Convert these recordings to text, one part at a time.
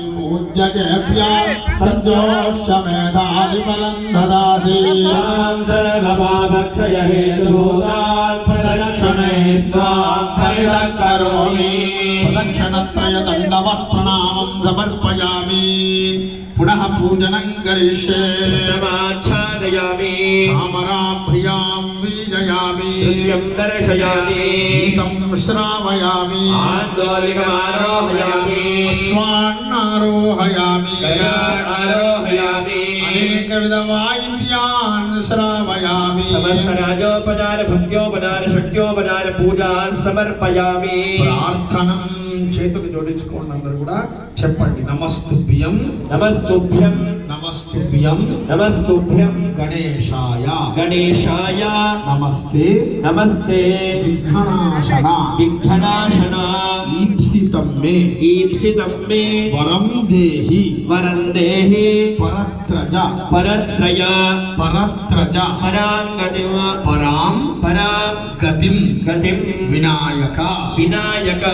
पूज्य केभ्य सञ्जोष मेधादिफलम् ददासि ताम् सर्वपावक्षय समर्पयामि पुनः पूजनं करिष्ये। समाच्छादयामि चामराभ्रियाँ वीजयामि। दर्शयामि। गीतं श्रावयामि। आन्दोलिकमारोहयामि। स्वान् ஆரோகயாமி ஆரோகயாமி அநேக விதமாய் இந்தியான் ஸ்ராவயாமி சமஸ்தராஜோபதார பக்தியோபதார சக்தியோபதார பூஜா சமர்ப்பயாமி. பிரார்த்தனம் చేతులు జోడించుకోండి అందరు కూడా. చెప్పండి నమస్తుభ్యం. నమస్తుభ్యం. నమస్తుభ్యం. నమస్తుభ్యం. గణేశాయ. గణేశాయ. నమస్తే. నమస్తే. విఘ్నాశన విఘ్నాశన ఈప్సితం మే. ఈప్సితం మే. వరం దేహి. వరం దేహి. పరత్రజ. పరత్రయ. పరత్రజ. పరాంగతిమ పరాం. పరాం. గతిం. గతిం. వినాయక. వినాయక.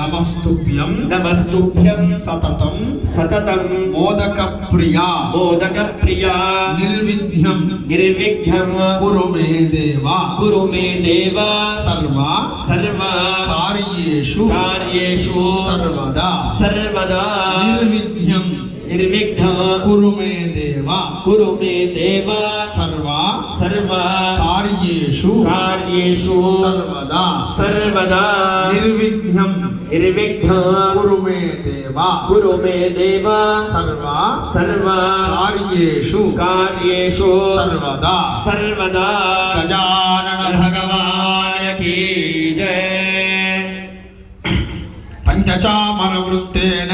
నమస్తే. नमस्तुभ्यं नमस्तुभ्यं सततं सततं मोदकप्रिया मोदकप्रिया निर्विघ्नं निर्विघ्नं कुरु मे देव कुरु मे देव सर्व कार्येषु कार्येषु सर्वदा सर्वदा निर्विघ्नं निर्विघ्नः। कुरु मे देव। कुरु मे देव। सर्वा सर्वा। कार्येषु। कार्येषु। सर्वदा। सर्वदा। निर्विघ्नं। निर्विघ्नः। कुरु मे देव। कुरु मे देव। सर्वा। सर्वा। कार्येषु। कार्येषु। सर्वदा। सर्वदा। गजानन भगवान् की जय। पञ्चचामरवृत्तेन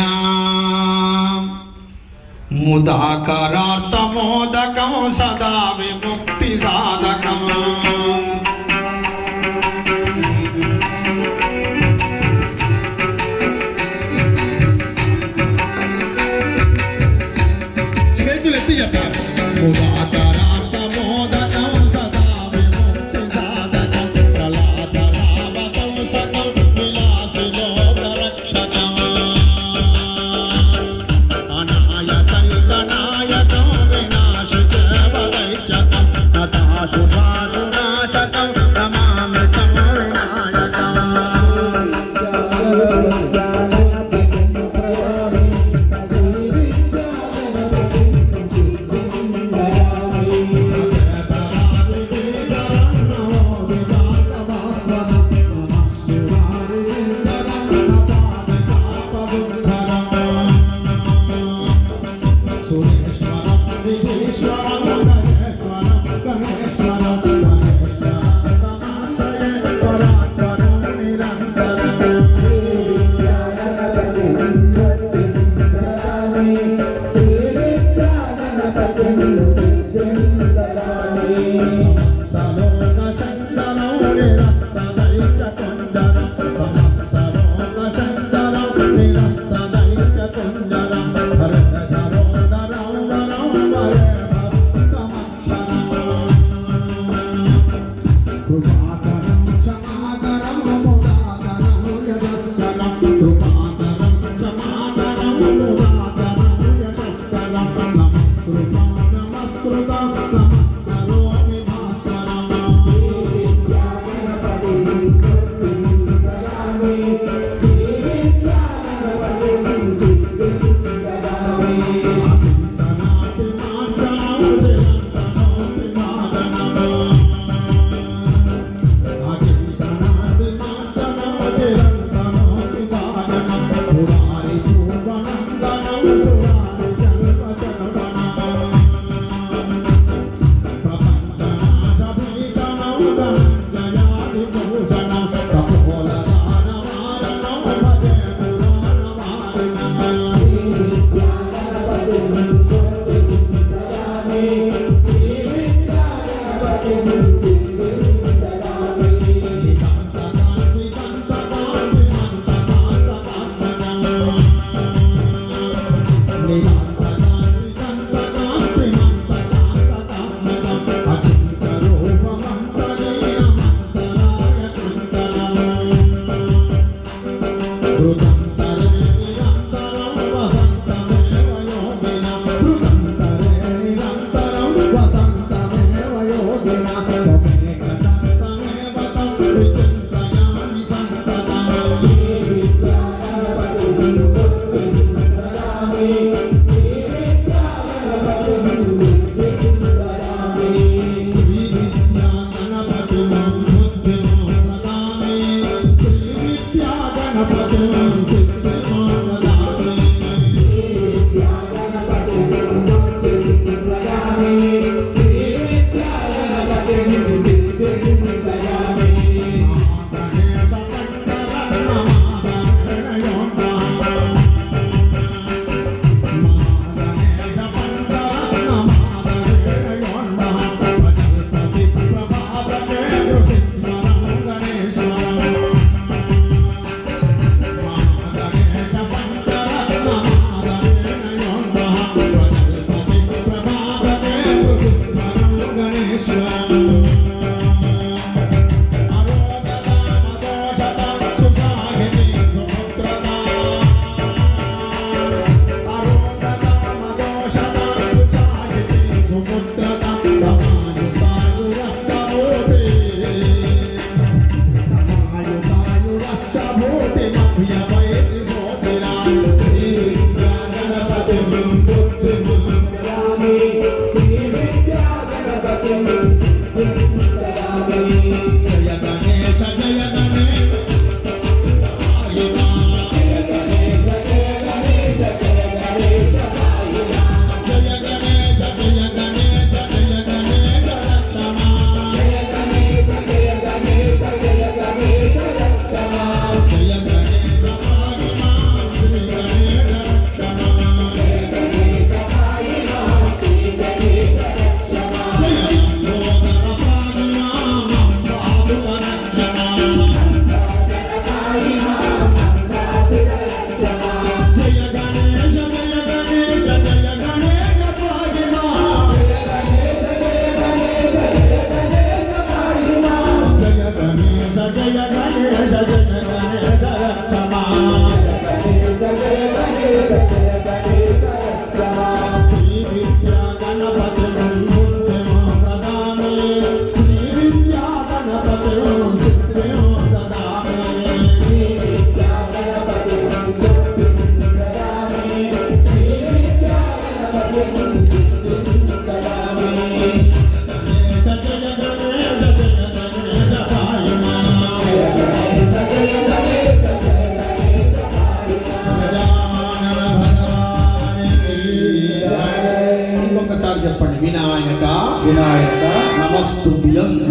ముదాకరార్థమోదకం సదా విముక్తి సాధకం. చేతులు ఎత్తి చెప్పారు. Ganeshwara, Ganeshwara. Thank you.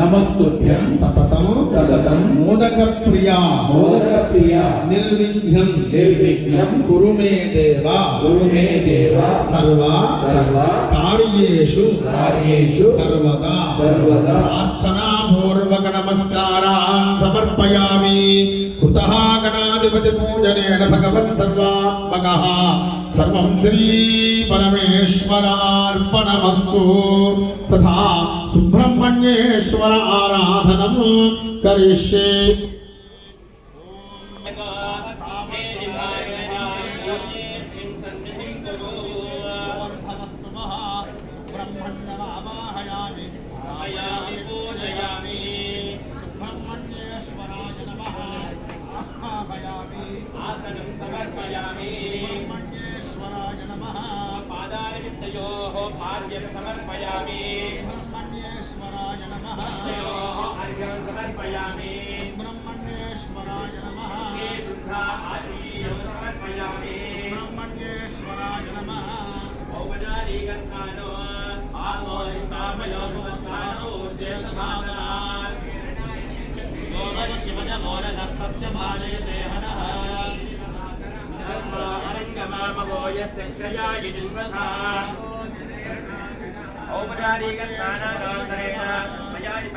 నమస్తుభ్యం. సతతం సతతం మోదక ప్రియా మోదక ప్రియ నిర్విఘ్నం. నిర్విఘ్నం. కురు మే దేవ. గురు మే దేవ. సర్వ. సర్వ. కార్యేషు. కార్యేషు. సర్వదా. సర్వదా. ప్రార్థనాపూర్వక నమస్కారాన్ సమర్పయామి. కృతః గణాధిపతి పూజనేన భగవన్ సర్వాత్మకః. సర్వం శ్రీ పరమేశ్వరార్పణమస్తు తథా సుబ్రహ్మణ్యేశ్వర ఆరాధనం కరిష్యే ఔపచారిక స్నానో ఆమోదిష్టామయో స్నానో ఉద్యోగసాధనాత్ శివజమోదస్తస్య మాలయతే హనః అరంగమామవో యస్య క్షయాయ జిన్వథా ఔపచారిక స్నానానంతరేణ మయాని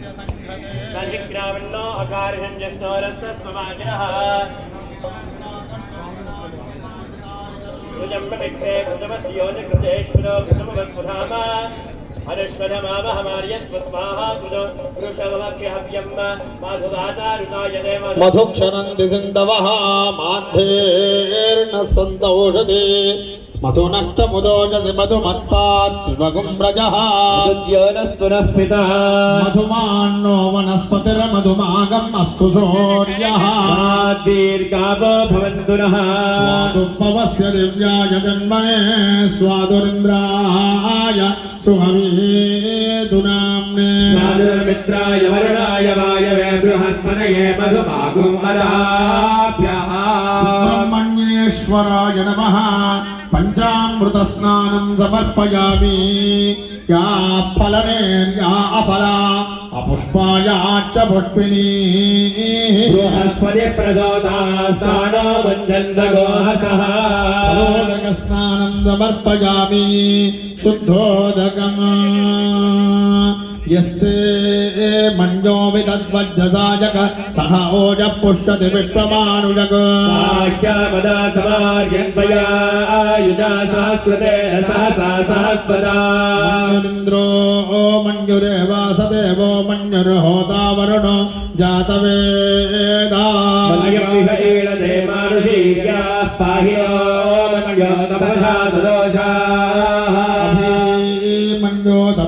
పంచామృతాన్ని సమర్పయామి శుద్ధోదకం ఆప్యాయ స్వతమే తుదే విశ్వరస్సో వృష్ణియా రాజస్య సంఘతే నజిగ్రామన్నో మధునక్తముదోజసి మధుమత్పార్తివగుం రజः ఉద్యోగస్తునః పితా మధుమాన్నో వనస్పతిర్మధుమాగం అస్తు సూర్యः దీర్ఘావో భవంతునః స్వాదుపవస్య దివ్యాయ జన్మనే స్వాదురింద్రాయ సుహవీదునామ్నే మిత్రాయ వరుణాయ వాయవే బృహస్పతయే మధుమాగుం మదాభ్యః సుబ్రహ్మణ్యేశ్వరాయ నమ పంచామృత స్నానం సమర్పయామి. యా ఫలనే యా అఫలా అపుష్పాయాచ్చ పుష్పిణీ బృహస్పతి ప్రచోదాస్తానో వందందగోహసః ఫలోదక స్నానం సమర్పయామి. శుద్ధోదకం యస్తే यज्ञे मञ्जो विदद्वज्जसायक पुष्यति विप्रमानुजक पुष्यति वदा समार्यं समार्यन्वया आयुजा सहस्रते सहसा सहस्वदा इन्द्रो ओ मञ्जुरेवासदेवो होता वरुणो जातवेदा मानुषीर्याः पाहि ओ मञ्जो तपसा सदोषा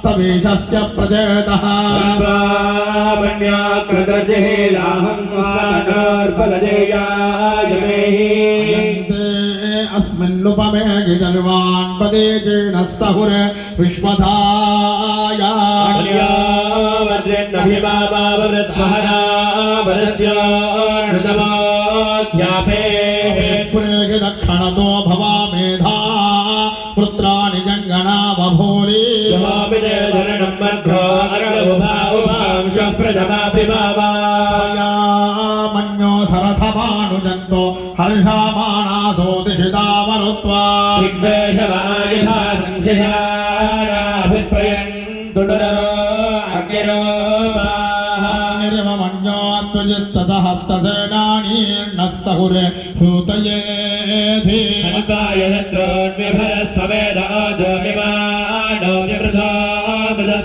सप्तवेशस्य प्रजयतः अस्मिन्नुपमे गिडर्वान् पदे जीर्णः सहुर विश्वधाया। वज्रेन्द्रभिबाबावृत्सहरा त्वजस्तद हस्तसेनाणीर्नस्सहुरे सूतयेधिकाय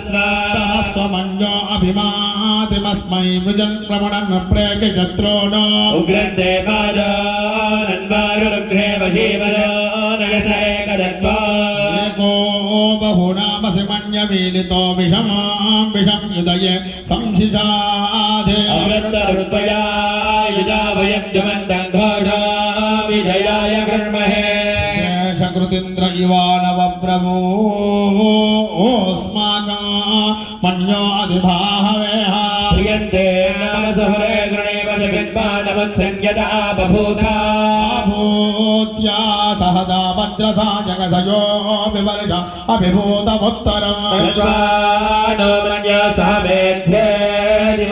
सहस्वमञ्जो अभिमातिमस्मै मृजन् प्रमणन् प्रेकिशत्रो न उग्रन्ते बहुनामसि मन्यमीलितो विषमां विषं युदये संशिषा। अवृत्तरुत्वया यदा वयं जमन्तं घोषा विजयाय कर्महे शकृतीन्द्र इवानवप्रभोस्माकं मन्यो अधिभाहवेह प्रियन्ते नाम सहरे गृणेव जगन्मानवत्संयता बभूता भूत्या सहजा वज्रसा जगसयो विवर्ष अभिभूतमुत्तरम् तद्वानो मन्यसामेध्ये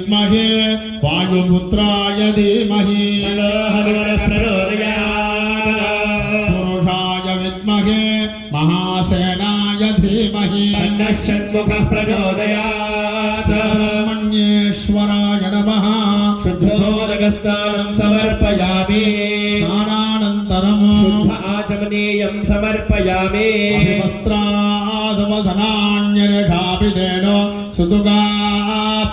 विद्महे वायुपुत्राय धीमहि पुरुषाय विद्महे महासेनाय धीमहि षण्मुखः प्रचोदयात् मन्येश्वराय नमः शुद्धोदकस्नानं समर्पयामि स्नानानन्तरम् शुद्ध आचमनीयं समर्पयामि वस्त्रासवसनान्यरषाभिधेनो सुतुगा पूजमाना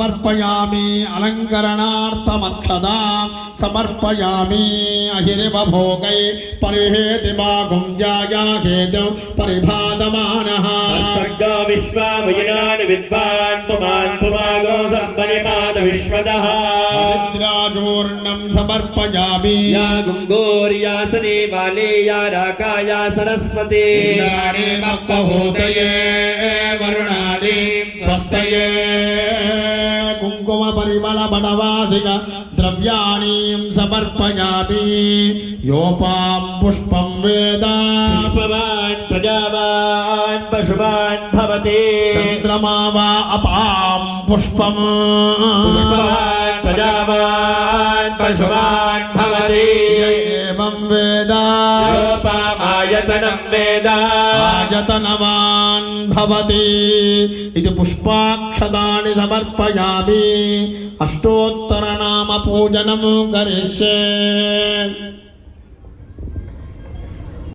गन्धं समर्पयामि अलङ्करणार्थमक्षदां समर्पयामि अहिरिवभोगै परिहेति मा गुञ्जायाहेतु परिभातमानः सर्गो विश्वामयिनान् विद्वान् पुमान् पुमागो सम्परिपाद विश्वदः हरिद्राचूर्णं समर्पयामि या गुङ्गोर्यासने बाले या राकाया स्वस्तये कुङ्कुमपरिमलबडवासिक द्रव्याणीं समर्पयामि। योपां पुष्पं वेद। पुष्पवान् प्रजावान् पशुवान् भवति। चन्द्रमा वा अपां पुष्पम्। पुष्पवान् प्रजावान् पशुवान् भवति। एवं वेद। योपामायतनं वेद। आयतनवान् భవతి ఇది పుష్పాక్షదాన్ని సమర్పయామి అష్టోత్తరనామ పూజనము కరిష్యే